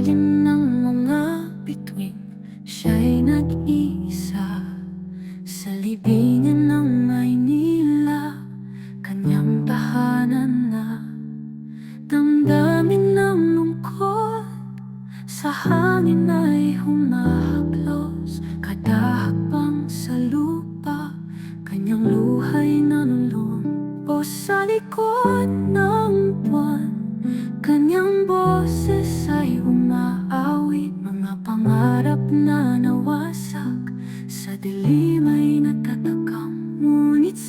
ilalim ng mga bituin Siya'y nag-isa. Sa libingan ng Maynila Kanyang tahanan na Damdamin ng lungkot. Sa hangin ay humahaplos Kada hakbang sa lupa. Kanyang luha'y nanulong O sa likod.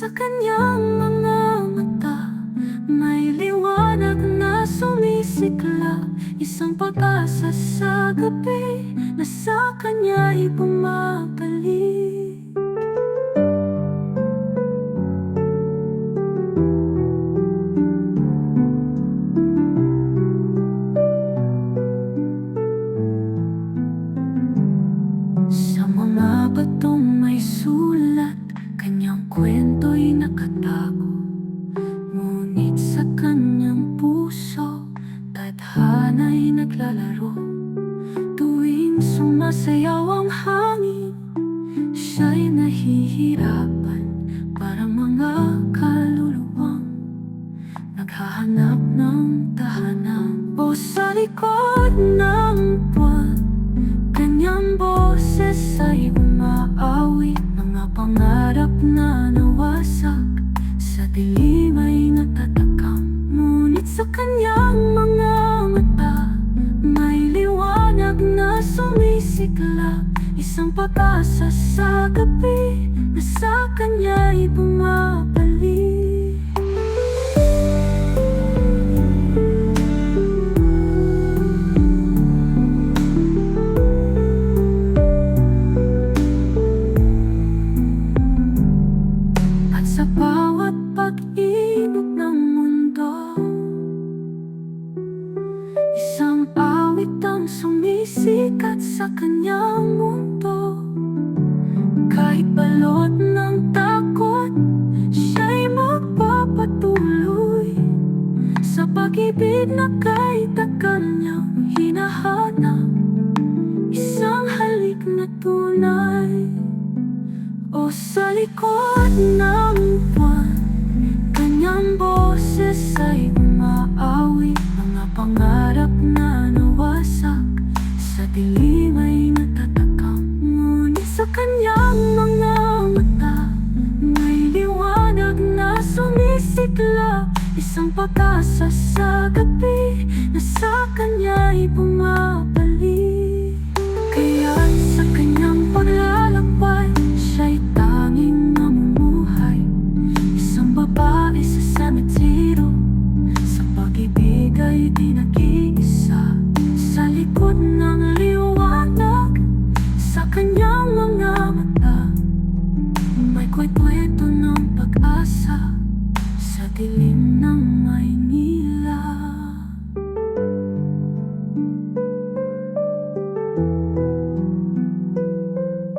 Sa kanyang mga mata. May liwanag na sumisikla Isang pag-asa sa gabi Na sa kanya'y bumabalik. Sa mga batong may sulat Kanyang kwento'y nakatago. Ngunit sa kanyang puso Tadhana'y naglalaro. Tuwing sumasayaw ang hangin Siya'y nahihirapan Para mga kaluluwang Naghahanap ng tahanan O sa dilim ay natatakam Ngunit kanyang mga mata May liwanag na sumisikla Isang pag-asa sa gabi Na sa kanya'y bumabalik kanyang mundo. Kahit balot ng takot Siya'y magpapatuloy. Sa pag-ibig na kahit niyang hinahanap Isang halik na o sa likod ng kanyang mga mata. May liwanag na sumisikla. Isang pag-asa sa gabi Na sa kanya'y bumabalik. Kaya sa kanyang paglalakbay Siya'y tanging namumuhay. Isang babae sa semetero Sa pag-ibig ay di nag